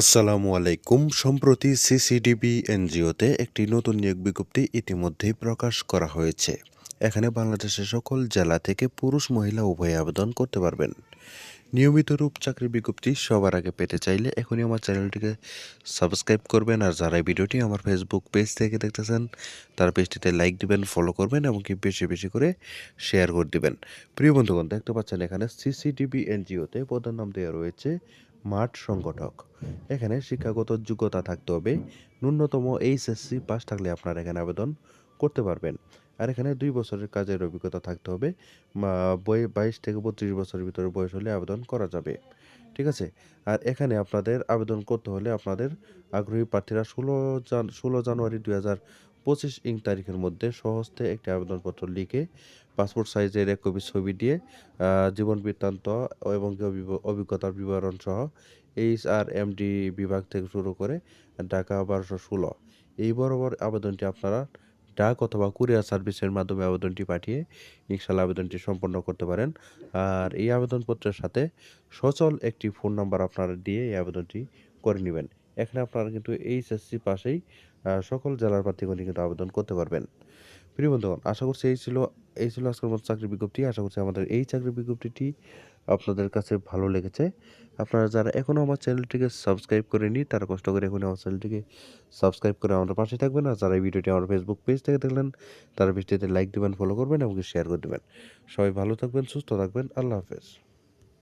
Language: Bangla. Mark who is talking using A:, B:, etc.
A: আসসালামু আলাইকুম। সম্প্রতি সিসিডিবি এনজিওতে একটি নতুন নিয়োগ বিজ্ঞপ্তি ইতিমধ্যেই প্রকাশ করা হয়েছে। এখানে বাংলাদেশের সকল জেলা থেকে পুরুষ, মহিলা উভয়ে আবেদন করতে পারবেন। নিয়মিত রূপ চাকরি বিজ্ঞপ্তি সবার আগে পেতে চাইলে এখনই আমার চ্যানেলটিকে সাবস্ক্রাইব করবেন। আর যারা ভিডিওটি আমার ফেসবুক পেজ থেকে দেখতেছেন, তার পেজটিতে লাইক দিবেন, ফলো করবেন এবং কি বেশি বেশি করে শেয়ার করে দিবেন। প্রিয় বন্ধুগণ, দেখতে পাচ্ছেন এখানে সিসিডিবি এনজিওতে পদের নাম দেওয়া রয়েছে মাঠ সংগঠক। এখানে শিক্ষাগত যোগ্যতা থাকতে হবে। ন্যূনতম এইচএসসি পাস থাকলে আপনারা এখানে আবেদন করতে পারবেন। আর এখানে দুই বছরের কাজের অভিজ্ঞতা থাকতে হবে। বই বাইশ থেকে বত্রিশ বছরের ভিতরে বয়স হলে আবেদন করা যাবে। ঠিক আছে? আর এখানে আপনাদের আবেদন করতে হলে আপনাদের আগ্রহী প্রার্থীরা ষোলো জান, ষোলো জানুয়ারি দুই হাজার পঁচিশ ইং তারিখের মধ্যে সহজতে একটি আবেদনপত্র লিখে পাসপোর্ট সাইজের এক কপি ছবি দিয়ে জীবন বৃত্তান্ত এবং অভিজ্ঞতার বিবরণ সহ এইচ আর এমডি বিভাগ থেকে শুরু করে ঢাকা বারোশো ষোলো। এই বরাবর আবেদনটি আপনারা ডাক অথবা কুরিয়ার সার্ভিসের মাধ্যমে আবেদনটি পাঠিয়ে ইনশাল্লাহ আবেদনটি সম্পন্ন করতে পারেন। আর এই আবেদনপত্রের সাথে সচল একটি ফোন নাম্বার আপনারা দিয়ে এই আবেদনটি করে নেবেন। এখানে আপনারা কিন্তু এইচএসসি পাশেই সকল জেলার প্রার্থীগণই কিন্তু আবেদন করতে পারবেন। প্রিয় বন্ধুগণ, আশা করছি এই ছিল এই ছিল আজকের মতো চাকরি বিজ্ঞপ্তি। আশা করছি আমাদের এই চাকরি বিজ্ঞপ্তিটি আপনাদের কাছে ভালো লেগেছে। আপনারা যারা এখনও আমার চ্যানেলটিকে সাবস্ক্রাইব করেনি তারা কষ্ট করে এখন আমার চ্যানেলটিকে সাবস্ক্রাইব করে আমাদের পাশে থাকবেন। আর যারা এই ভিডিওটি আমার ফেসবুক পেজ থেকে দেখলেন, তারা ভিডিওতে লাইক দেবেন ফলো করবেন এবং শেয়ার করে দেবেন। সবাই ভালো থাকবেন, সুস্থ থাকবেন। আল্লাহ হাফেজ।